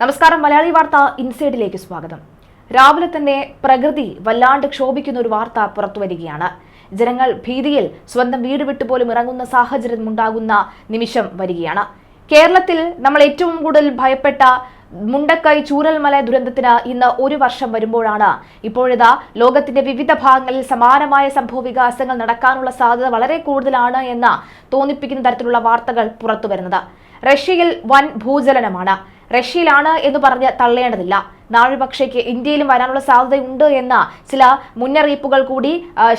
നമസ്കാരം മലയാളി വാർത്ത ഇൻസൈഡിലേക്ക് സ്വാഗതം. രാവിലെ തന്നെ പ്രകൃതി വല്ലാണ്ട് ക്ഷോഭിക്കുന്ന ഒരു വാർത്ത പുറത്തു വരികയാണ്. ജനങ്ങൾ ഭീതിയിൽ സ്വന്തം വീട് വിട്ടുപോലും ഇറങ്ങുന്ന സാഹചര്യം ഉണ്ടാകുന്ന നിമിഷം വരികയാണ്. കേരളത്തിൽ നമ്മൾ ഏറ്റവും കൂടുതൽ ഭയപ്പെട്ട മുണ്ടക്കൈ ചൂരൽമല ദുരന്തത്തിന് ഇന്ന് ഒരു വർഷം വരുമ്പോഴാണ് ഇപ്പോഴിതാ ലോകത്തിന്റെ വിവിധ ഭാഗങ്ങളിൽ സമാനമായ സംഭവ വികാസങ്ങൾ നടക്കാനുള്ള സാധ്യത വളരെ കൂടുതലാണ് എന്ന് തോന്നിപ്പിക്കുന്ന തരത്തിലുള്ള വാർത്തകൾ പുറത്തു വരുന്നത്. റഷ്യയിൽ വൻ ഭൂചലനമാണ്. റഷ്യയിലാണ് എന്ന് പറഞ്ഞ് തള്ളേണ്ടതില്ല. നാളെ പക്ഷേക്ക് ഇന്ത്യയിലും വരാനുള്ള സാധ്യതയുണ്ട് എന്ന ചില മുന്നറിയിപ്പുകൾ കൂടി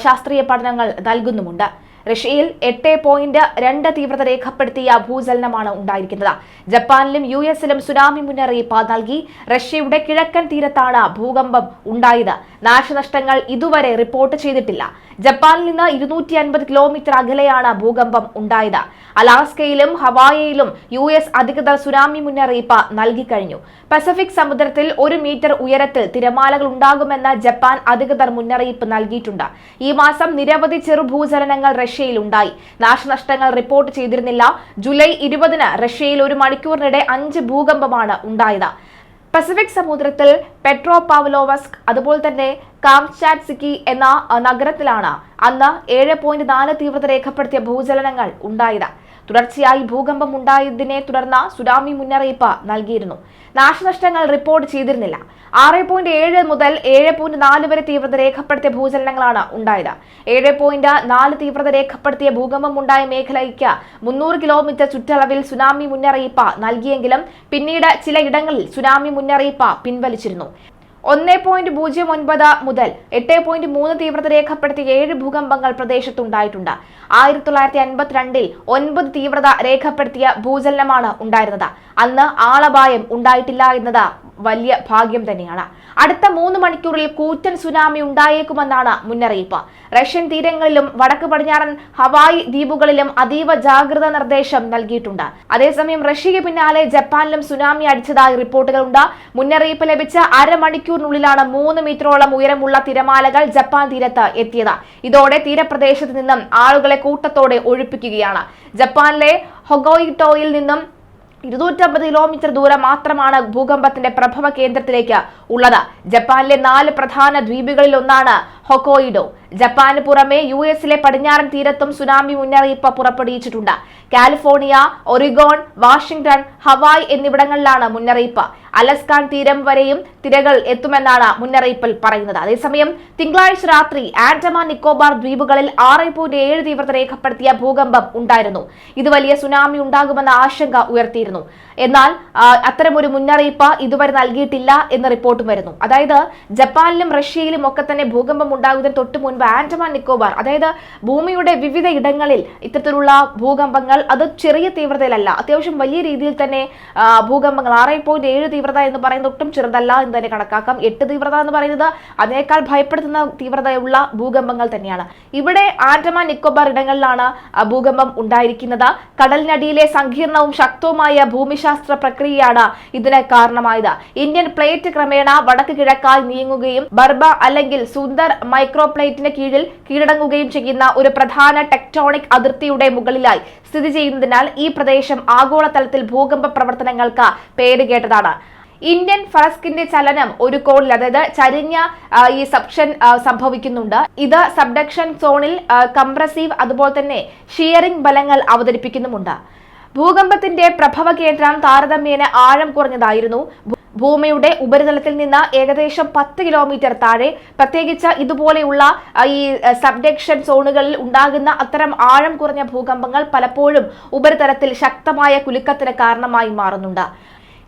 ശാസ്ത്രീയ പഠനങ്ങൾ നൽകുന്നുമുണ്ട്. റഷ്യയിൽ എട്ട് പോയിന്റ് രണ്ട് തീവ്രത രേഖപ്പെടുത്തിയ ഭൂചലനമാണ് ഉണ്ടായിരിക്കുന്നത്. ജപ്പാനിലും യു എസിലും സുനാമി മുന്നറിയിപ്പ് നൽകി റഷ്യയുടെ കിഴക്കൻ തീരത്താണ് ഭൂകമ്പം ഉണ്ടായത്. നാശനഷ്ടങ്ങൾ ഇതുവരെ റിപ്പോർട്ട് ചെയ്തിട്ടില്ല. ജപ്പാനിൽ നിന്ന് ഇരുന്നൂറ്റി അൻപത് കിലോമീറ്റർ അകലെയാണ് ഭൂകമ്പം ഉണ്ടായത്. അലാസ്കയിലും ഹവായിയിലും യു എസ് അധികൃതർ സുനാമി മുന്നറിയിപ്പ് നൽകിക്കഴിഞ്ഞു പസഫിക് സമുദ്രത്തിൽ ഒരു മീറ്റർ ഉയരത്തിൽ തിരമാലകൾ ഉണ്ടാകുമെന്ന് ജപ്പാൻ അധികൃതർ മുന്നറിയിപ്പ് നൽകിയിട്ടുണ്ട്. ഈ മാസം നിരവധി ചെറുഭൂചലനങ്ങൾ റഷ്യയിൽ ഉണ്ടായി നാശനഷ്ടങ്ങൾ റിപ്പോർട്ട് ചെയ്തിരുന്നില്ല. ജൂലൈ ഇരുപതിന് റഷ്യയിൽ ഒരു മണിക്കൂറിനിടെ അഞ്ച് ഭൂകമ്പമാണ് ഉണ്ടായത്. പസഫിക് സമുദ്രത്തിൽ പെട്രോ പാവലോവസ്ക് അതുപോലെ തന്നെ കാംചാറ്റ്സിക്കി എന്ന നഗരത്തിലാണ് അന്ന് ഏഴ് പോയിന്റ് നാല് തീവ്രത രേഖപ്പെടുത്തിയ ഭൂചലനങ്ങൾ ഉണ്ടായത്. തുടർച്ചയായി ഭൂകമ്പം ഉണ്ടായതിനെ തുടർന്ന് സുനാമി മുന്നറിയിപ്പ് നൽകിയിരുന്നു. നാശനഷ്ടങ്ങൾ റിപ്പോർട്ട് ചെയ്തിരുന്നില്ല. ആറ് പോയിന്റ് ഏഴ് മുതൽ ഏഴ് പോയിന്റ് നാല് വരെ തീവ്രത രേഖപ്പെടുത്തിയ ഭൂചലനങ്ങളാണ് ഉണ്ടായത്. ഏഴ് പോയിന്റ് നാല് തീവ്രത രേഖപ്പെടുത്തിയ ഭൂകമ്പം ഉണ്ടായ മേഖലയ്ക്ക് മുന്നൂറ് കിലോമീറ്റർ ചുറ്റളവിൽ സുനാമി മുന്നറിയിപ്പ് നൽകിയെങ്കിലും പിന്നീട് ചില ഇടങ്ങളിൽ സുനാമി മുന്നറിയിപ്പ് പിൻവലിച്ചിരുന്നു. ഒന്ന് പോയിന്റ് പൂജ്യം ഒൻപത് മുതൽ എട്ട് പോയിന്റ് മൂന്ന് തീവ്രത രേഖപ്പെടുത്തിയ ഏഴ് ഭൂകമ്പങ്ങൾ പ്രദേശത്തുണ്ടായിട്ടുണ്ട്. ആയിരത്തി തൊള്ളായിരത്തി അൻപത്തിരണ്ടിൽ ഒൻപത് തീവ്രത രേഖപ്പെടുത്തിയ ഭൂചലനമാണ് ഉണ്ടായിരുന്നത്. അന്ന് ആളപായം ഉണ്ടായിട്ടില്ല എന്നത് വലിയ ഭാഗ്യം തന്നെയാണ്. അടുത്ത മൂന്ന് മണിക്കൂറിൽ കൂറ്റൻ സുനാമി ഉണ്ടായേക്കുമെന്നാണ് മുന്നറിയിപ്പ്. റഷ്യൻ തീരങ്ങളിലും വടക്ക് പടിഞ്ഞാറൻ ഹവായ് ദ്വീപുകളിലും അതീവ ജാഗ്രത നിർദ്ദേശം നൽകിയിട്ടുണ്ട്. അതേസമയം റഷ്യയ്ക്ക് പിന്നാലെ ജപ്പാനിലും സുനാമി അടിച്ചതായി റിപ്പോർട്ടുകളുണ്ട്. മുന്നറിയിപ്പ് ലഭിച്ച അരമണിക്കൂറിനുള്ളിലാണ് മൂന്ന് മീറ്ററോളം ഉയരമുള്ള തിരമാലകൾ ജപ്പാൻ തീരത്ത് എത്തിയത്. ഇതോടെ തീരപ്രദേശത്ത് നിന്നും ആളുകളെ കൂട്ടത്തോടെ ഒഴിപ്പിക്കുകയാണ്. ജപ്പാനിലെ ഹൊഗോയിട്ടോയിൽ നിന്നും ഇരുന്നൂറ്റമ്പത് കിലോമീറ്റർ ദൂരം മാത്രമാണ് ഭൂകമ്പത്തിന്റെ പ്രഭവ കേന്ദ്രത്തിലേക്ക് ഉള്ളത്. ജപ്പാനിലെ നാല് പ്രധാന ദ്വീപുകളിൽ ഒന്നാണ് ഹൊക്കോയിഡോ. ജപ്പാന് പുറമെ യു എസിലെ പടിഞ്ഞാറൻ തീരത്തും സുനാമി മുന്നറിയിപ്പ് പുറപ്പെടുവിച്ചിട്ടുണ്ട്. കാലിഫോർണിയ ഒറിഗോൺ വാഷിംഗ്ടൺ ഹവായ് എന്നിവിടങ്ങളിലാണ് മുന്നറിയിപ്പ്. അലസ്കാൻ തീരം വരെയും തിരകൾ എത്തുമെന്നാണ് മുന്നറിയിപ്പിൽ പറയുന്നത്. അതേസമയം തിങ്കളാഴ്ച രാത്രി ആൻഡമാൻ നിക്കോബാർ ദ്വീപുകളിൽ ആറ് പോയിന്റ് ഏഴ് തീവ്രത രേഖപ്പെടുത്തിയ ഭൂകമ്പം ഉണ്ടായിരുന്നു. ഇത് വലിയ സുനാമി ഉണ്ടാകുമെന്ന ആശങ്ക ഉയർത്തിയിരുന്നു. എന്നാൽ അത്തരമൊരു മുന്നറിയിപ്പ് ഇതുവരെ നൽകിയിട്ടില്ല എന്ന റിപ്പോർട്ടും വരുന്നു. അതായത് ജപ്പാനിലും റഷ്യയിലും ഒക്കെ തന്നെ ഭൂകമ്പം ഉണ്ടാകുന്നതിന് തൊട്ട് മുൻപ് ആൻഡമാൻ നിക്കോബാർ അതായത് ഭൂമിയുടെ വിവിധ ഇടങ്ങളിൽ ഇത്തരത്തിലുള്ള ഭൂകമ്പങ്ങൾ അത് ചെറിയ തീവ്രതയിലല്ല അത്യാവശ്യം വലിയ രീതിയിൽ തന്നെ ഭൂകമ്പങ്ങൾ ആറ് പോയിന്റ് ഏഴ് തീവ്രത എന്ന് പറയുന്നത് ഒട്ടും ചെറുതല്ല എന്ന് തന്നെ കണക്കാക്കാം. എട്ട് തീവ്രത എന്ന് പറയുന്നത് അതിനേക്കാൾ ഭയപ്പെടുത്തുന്ന തീവ്രതയുള്ള ഭൂകമ്പങ്ങൾ തന്നെയാണ്. ഇവിടെ ആൻഡമാൻ നിക്കോബാർ ഇടങ്ങളിലാണ് ഭൂകമ്പം ഉണ്ടായിരിക്കുന്നത്. കടലിനടിയിലെ സങ്കീർണവും ശക്തവുമായ ഭൂമിശാസ്ത്ര പ്രക്രിയയാണ് ഇതിന് കാരണമായത്. ഇന്ത്യൻ പ്ലേറ്റ് ക്രമേണ വടക്ക് കിഴക്കായി നീങ്ങുകയും ബർബ അല്ലെങ്കിൽ സുന്ദർ മൈക്രോപ്ലേറ്റിന് കീഴിൽ കീഴടങ്ങുകയും ചെയ്യുന്ന ഒരു പ്രധാന ടെക്ടോണിക് അതിർത്തിയുടെ മുകളിലായി സ്ഥിതി ചെയ്യുന്നതിനാൽ ഈ പ്രദേശം ആഗോളതലത്തിൽ ഭൂകമ്പ പ്രവർത്തനങ്ങൾക്ക് പേരുകേട്ടതാണ്. ഇന്ത്യൻ ഫറസ്കിന്റെ ചലനം ഒരു കോണിൽ അതായത് ചരിഞ്ഞ ഈ സബ്ഷൻ സംഭവിക്കുന്നുണ്ട്. ഇത് സബ്ഡക്ഷൻ സോണിൽ കംപ്രസീവ് അതുപോലെ തന്നെ ഷിയറിംഗ് ബലങ്ങൾ അവതരിപ്പിക്കുന്നുമുണ്ട്. ഭൂകമ്പത്തിന്റെ പ്രഭവ കേന്ദ്രം താരതമ്യേന ആഴം കുറഞ്ഞതായിരുന്നു. ഭൂമിയുടെ ഉപരിതലത്തിൽ നിന്ന് ഏകദേശം പത്ത് കിലോമീറ്റർ താഴെ പ്രത്യേകിച്ച് ഇതുപോലെയുള്ള ഈ സബ്ഡക്ഷൻ സോണുകളിൽ ഉണ്ടാകുന്ന അത്തരം ആഴം കുറഞ്ഞ ഭൂകമ്പങ്ങൾ പലപ്പോഴും ഉപരിതലത്തിൽ ശക്തമായ കുലുക്കത്തിന് കാരണമായി മാറുന്നുണ്ട്.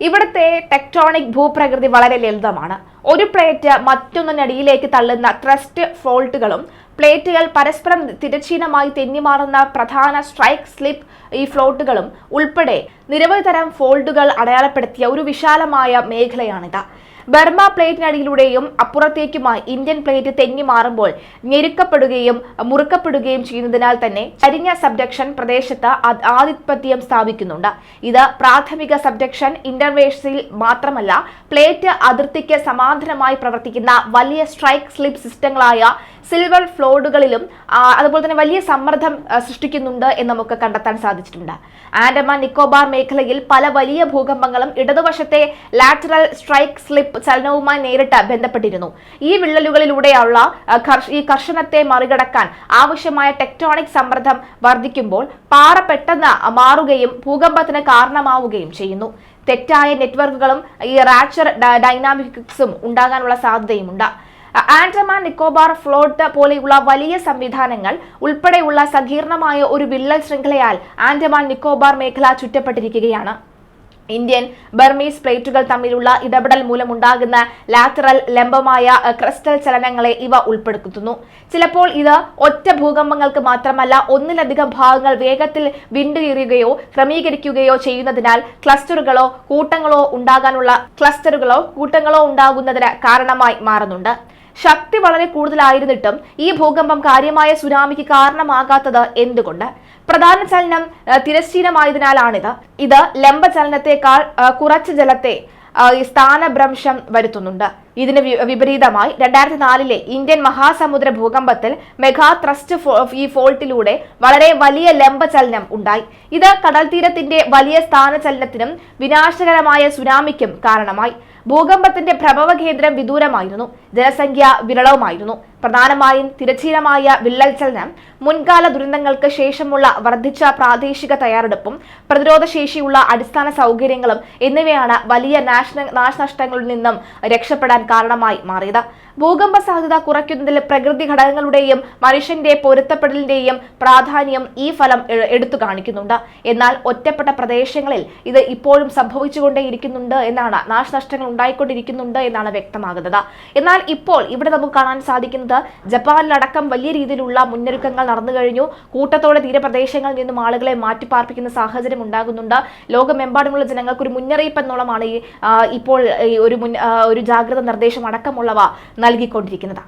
ഇവിടുത്തെ ടെക്ടോണിക് ഭൂപ്രകൃതി വളരെ ലളിതമാണ്. ഒരു പ്ലേറ്റ് മറ്റൊന്നിനടിയിലേക്ക് തള്ളുന്ന ത്രസ്റ്റ് ഫോൾട്ടുകളും പ്ലേറ്റുകൾ പരസ്പരം തിരശ്ചീനമായി തെന്നിമാറുന്ന പ്രധാന സ്ട്രൈക്ക് സ്ലിപ്പ് ഈ ഫ്ലോട്ടുകളും ഉൾപ്പെടെ നിരവധി തരം ഫോൾഡുകൾ അടയാളപ്പെടുത്തിയ ഒരു വിശാലമായ മേഖലയാണിത്. ബർമ പ്ലേറ്റിനടിയിലൂടെയും അപ്പുറത്തേക്കുമായി ഇന്ത്യൻ പ്ലേറ്റ് തെങ്ങി മാറുമ്പോൾ ഞെരുക്കപ്പെടുകയും മുറുക്കപ്പെടുകയും ചെയ്യുന്നതിനാൽ തന്നെ ചരിഞ്ഞ സബ്ഡക്ഷൻ പ്രദേശത്ത് ആധിപത്യം സ്ഥാപിക്കുന്നുണ്ട്. ഇത് പ്രാഥമിക സബ്ഡക്ഷൻ ഇന്റർവേഴ്സിൽ മാത്രമല്ല പ്ലേറ്റ് അതിർത്തിക്ക് സമാന്തരമായി പ്രവർത്തിക്കുന്ന വലിയ സ്ട്രൈക്ക് സ്ലിപ്പ് സിസ്റ്റങ്ങളായ സിൽവർ ഫ്ലോഡുകളിലും അതുപോലെ തന്നെ വലിയ സമ്മർദ്ദം സൃഷ്ടിക്കുന്നുണ്ട് എന്ന് നമുക്ക് കണ്ടെത്താൻ സാധിച്ചിട്ടുണ്ട്. ആൻഡമാൻ നിക്കോബാർ മേഖലയിൽ പല വലിയ ഭൂകമ്പങ്ങളും ഇടതുവശത്തെ ലാറ്ററൽ സ്ട്രൈക്ക് സ്ലിപ്പ് ചലനവുമായി നേരിട്ട് ബന്ധപ്പെട്ടിരുന്നു. ഈ വിള്ളലുകളിലൂടെയുള്ള ഈ കർഷണത്തെ മറികടക്കാൻ ആവശ്യമായ ടെക്ടോണിക് സമ്മർദ്ദം വർദ്ധിക്കുമ്പോൾ പാറ പെട്ടെന്ന് മാറുകയും ഭൂകമ്പത്തിന് കാരണമാവുകയും ചെയ്യുന്നു. തെറ്റായ നെറ്റ്വർക്കുകളും ഈ റാച്ചർ ഡൈനാമിക്സും ഉണ്ടാകാനുള്ള സാധ്യതയുമുണ്ട്. ആൻഡമാൻ നിക്കോബാർ ഫ്ലോട്ട് പോലെയുള്ള വലിയ സംവിധാനങ്ങൾ ഉൾപ്പെടെയുള്ള സങ്കീർണമായ ഒരു വിള്ളൽ ശൃംഖലയാൽ ആൻഡമാൻ നിക്കോബാർ മേഖല ചുറ്റപ്പെട്ടിരിക്കുകയാണ്. ഇന്ത്യൻ ബർമീസ് പ്ലേറ്റുകൾ തമ്മിലുള്ള ഇടപെടൽ മൂലമുണ്ടാകുന്ന ലാറ്ററൽ ലംബമായ ക്രിസ്റ്റൽ ചലനങ്ങളെ ഇവ ഉൾപ്പെടുത്തുന്നു. ചിലപ്പോൾ ഇത് ഒറ്റ ഭൂകമ്പങ്ങൾക്ക് മാത്രമല്ല ഒന്നിലധികം ഭാഗങ്ങൾ വേഗത്തിൽ വിണ്ടുകീറുകയോ ക്രമീകരിക്കുകയോ ചെയ്യുന്നതിനാൽ ക്ലസ്റ്ററുകളോ കൂട്ടങ്ങളോ ഉണ്ടാകാനുള്ള ക്ലസ്റ്ററുകളോ കൂട്ടങ്ങളോ ഉണ്ടാകുന്നതിന് കാരണമായി മാറുന്നുണ്ട്. ശക്തി വളരെ കൂടുതലായിരുന്നിട്ടും ഈ ഭൂകമ്പം കാര്യമായ സുനാമിക്ക് കാരണമാകാത്തത് എന്തുകൊണ്ട്? പ്രധാന ചലനം തിരശ്ചീനമായതിനാലാണിത്. ഇത് ലംബ ചലനത്തെക്കാൾ ആ, കുറച്ച് ജലത്തെ സ്ഥാനഭ്രംശം വരുത്തുന്നുണ്ട്. ഇതിന് വിപരീതമായി രണ്ടായിരത്തി നാലിലെ ഇന്ത്യൻ മഹാസമുദ്ര ഭൂകമ്പത്തിൽ മെഗാ ത്രസ്റ്റ് ഈ ഫോൾട്ടിലൂടെ വളരെ വലിയ ലംബ ചലനം ഉണ്ടായി. ഇത് കടൽ തീരത്തിന്റെ വലിയ സ്ഥാനചലനത്തിനും വിനാശകരമായ സുനാമിക്കും കാരണമായി. ഭൂകമ്പത്തിന്റെ പ്രഭവ കേന്ദ്രം വിദൂരമായിരുന്നു. ജനസംഖ്യ വിരളവുമായിരുന്നു. പ്രധാനമായും തിരച്ചീലമായ ചലനം മുൻകാല ദുരന്തങ്ങൾക്ക് ശേഷമുള്ള വർദ്ധിച്ച പ്രാദേശിക തയ്യാറെടുപ്പും പ്രതിരോധശേഷിയുള്ള അടിസ്ഥാന സൗകര്യങ്ങളും എന്നിവയാണ് വലിയ നാശനഷ്ടങ്ങളിൽ നിന്നും രക്ഷപ്പെടാൻ കാരണമായി മാറിയത്. ഭൂകമ്പ സാധ്യത കുറയ്ക്കുന്നതിൽ പ്രകൃതി ഘടകങ്ങളുടെയും മനുഷ്യന്റെ പൊരുത്തപ്പെടലിന്റെയും പ്രാധാന്യം ഈ ഫലം എടുത്തു കാണിക്കുന്നുണ്ട്. എന്നാൽ ഒറ്റപ്പെട്ട പ്രദേശങ്ങളിൽ ഇത് ഇപ്പോഴും സംഭവിച്ചുകൊണ്ടേയിരിക്കുന്നുണ്ട് എന്നാണ് നാശനഷ്ടങ്ങൾ ഉണ്ടായിക്കൊണ്ടിരിക്കുന്നുണ്ട് എന്നാണ് വ്യക്തമാകുന്നത്. എന്നാൽ ഇപ്പോൾ ഇവിടെ നമുക്ക് കാണാൻ സാധിക്കുന്നത് ജപ്പാനിലടക്കം വലിയ രീതിയിലുള്ള മുന്നൊരുക്കങ്ങൾ നടന്നു കഴിഞ്ഞു. കൂട്ടത്തോടെ തീരപ്രദേശങ്ങളിൽ നിന്നും ആളുകളെ മാറ്റിപ്പാർപ്പിക്കുന്ന സാഹചര്യം ഉണ്ടാകുന്നുണ്ട്. ലോകമെമ്പാടുമുള്ള ജനങ്ങൾക്ക് ഒരു മുന്നറിയിപ്പ് എന്നോളമാണ് ഈ ഇപ്പോൾ ഒരു ഒരു ജാഗ്രത നിർദ്ദേശം അടക്കമുള്ളവ നൽകിക്കൊണ്ടിരിക്കുന്നത്